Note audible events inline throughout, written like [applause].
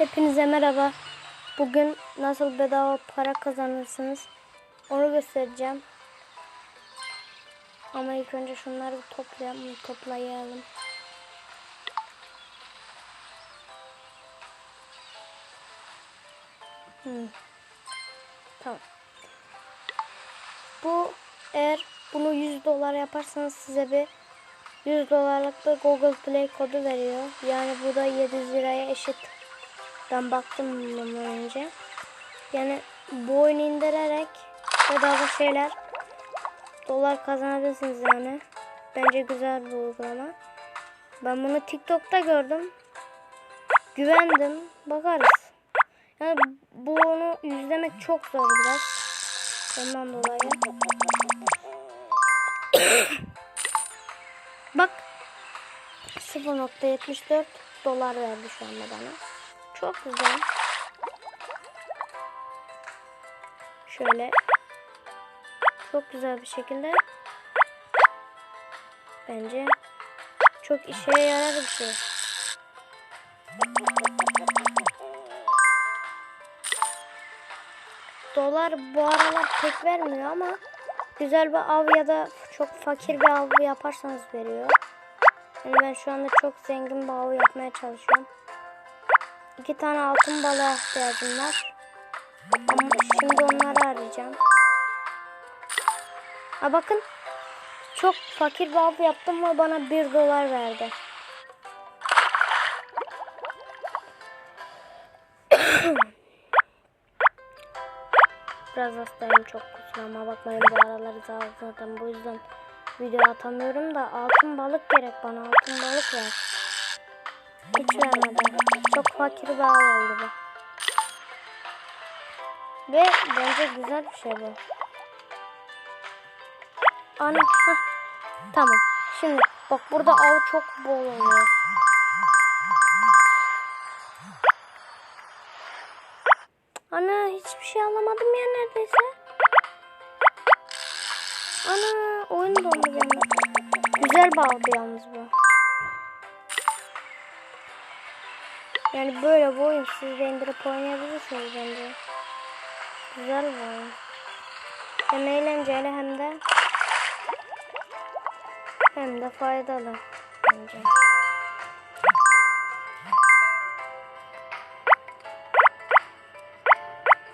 Hepinize merhaba. Bugün nasıl bedava para kazanırsınız onu göstereceğim. Ama ilk önce şunları toplayalım, toplayalım. Hmm. Tamam. Bu eğer bunu 100 dolar yaparsanız size bir 100 dolarlık da Google Play kodu veriyor. Yani bu da 700 liraya eşit. Ben baktım bundan önce. Yani bu oyunu indirerek bedava şeyler dolar kazanabilirsiniz yani. Bence güzel bir uygulama. Ben bunu TikTok'ta gördüm. Güvendim. Bakarız. Yani bunu yüzlemek çok zor biraz. Ondan dolayı. [coughs] Bak 0.74 dolar verdi şu anda bana. Çok güzel. Şöyle çok güzel bir şekilde bence çok işe yarar bir şey. Dolar bu aralar pek vermiyor ama güzel bir av ya da çok fakir bir av yaparsanız veriyor. Yani ben şu anda çok zengin bir av yapmaya çalışıyorum. İki tane altın balığa ihtiyacım var. Ama şimdi onları arayacağım. Ha bakın. Çok fakir bir av yaptım ve bana bir dolar verdi. [coughs] Biraz hastayım çok kusuruma bakmayın bu aralar zaten bu yüzden video atamıyorum da altın balık gerek bana altın balık ver. Hiç vermedi. Çok fakir bir av oldu bu. Ve bence güzel bir şey bu. Ana heh. Tamam. Şimdi bak burada av çok bol oluyor. Ana hiçbir şey alamadım ya neredeyse. Ana oyun dondu benim. Güzel avdı yalnız bu. Yani böyle bu oyun siz de indirip oynayabilirsiniz bence. Güzel bir oyun. Hem eğlenceli hem de hem de faydalı bence.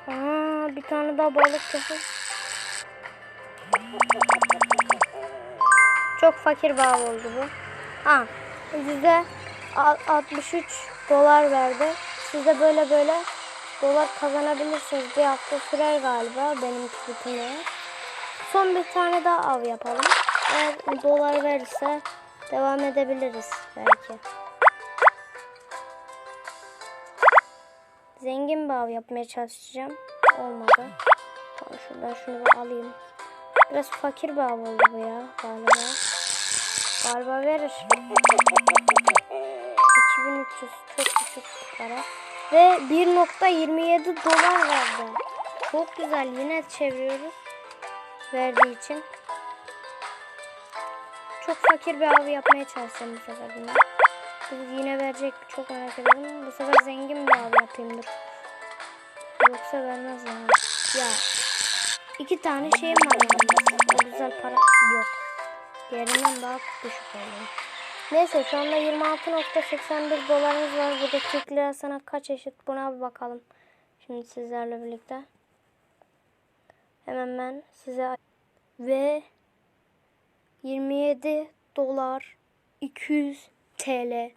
Aa, bir tane daha balık çıktı. Çok fakir av oldu bu. Ha, yüzde 63 dolar verdi. Siz de böyle böyle dolar kazanabilirsiniz. Bir hafta sürer galiba benimki bitmeye. Son bir tane daha av yapalım. Eğer dolar verirse devam edebiliriz belki. Zengin bir av yapmaya çalışacağım. Olmadı. Tamam şuradan şunu bir alayım. Biraz fakir bir av oldu bu ya galiba. Galiba verir. 2300 çok düşük para. Ve 1.27 dolar verdi. Çok güzel. Yine çeviriyoruz. Verdiği için. Çok fakir bir av yapmaya çalışacağım bu sefer bunu. Bu yine verecek? Çok merak ediyorum. Bu sefer zengin bir av yapayım. Yoksa vermez yani. Ya iki tane şeyim var yalnız. O güzel para yok. Diğerinden daha düşük oluyor. Neyse şu anda 26.81 dolarımız var. Burada Türk lirasına kaç eşit buna bir bakalım. Şimdi sizlerle birlikte. Hemen ben size ve 27 dolar 200 TL.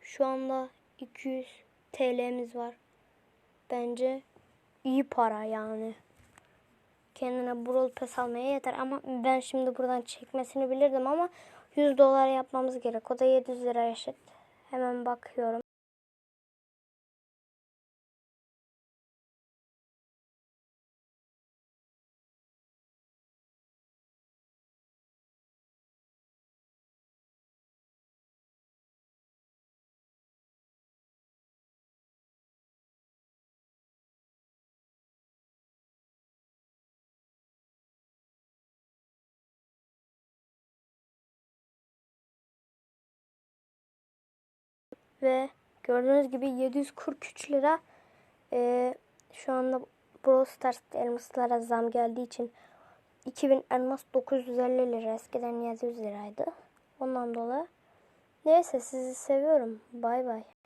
Şu anda 200 TL'miz var. Bence iyi para yani. Kendine Brawl Pass almaya yeter ama ben şimdi buradan çekmesini bilirdim ama 100 dolar yapmamız gerek. O da 700 lira eşit. Hemen bakıyorum. Ve Gördüğünüz gibi 743 lira. Ee, şu anda Brawl Stars elmaslara zam geldiği için 2000 elmas 950 lira. Eskiden 700 liraydı. Ondan dolayı. Neyse sizi seviyorum. Bay bay.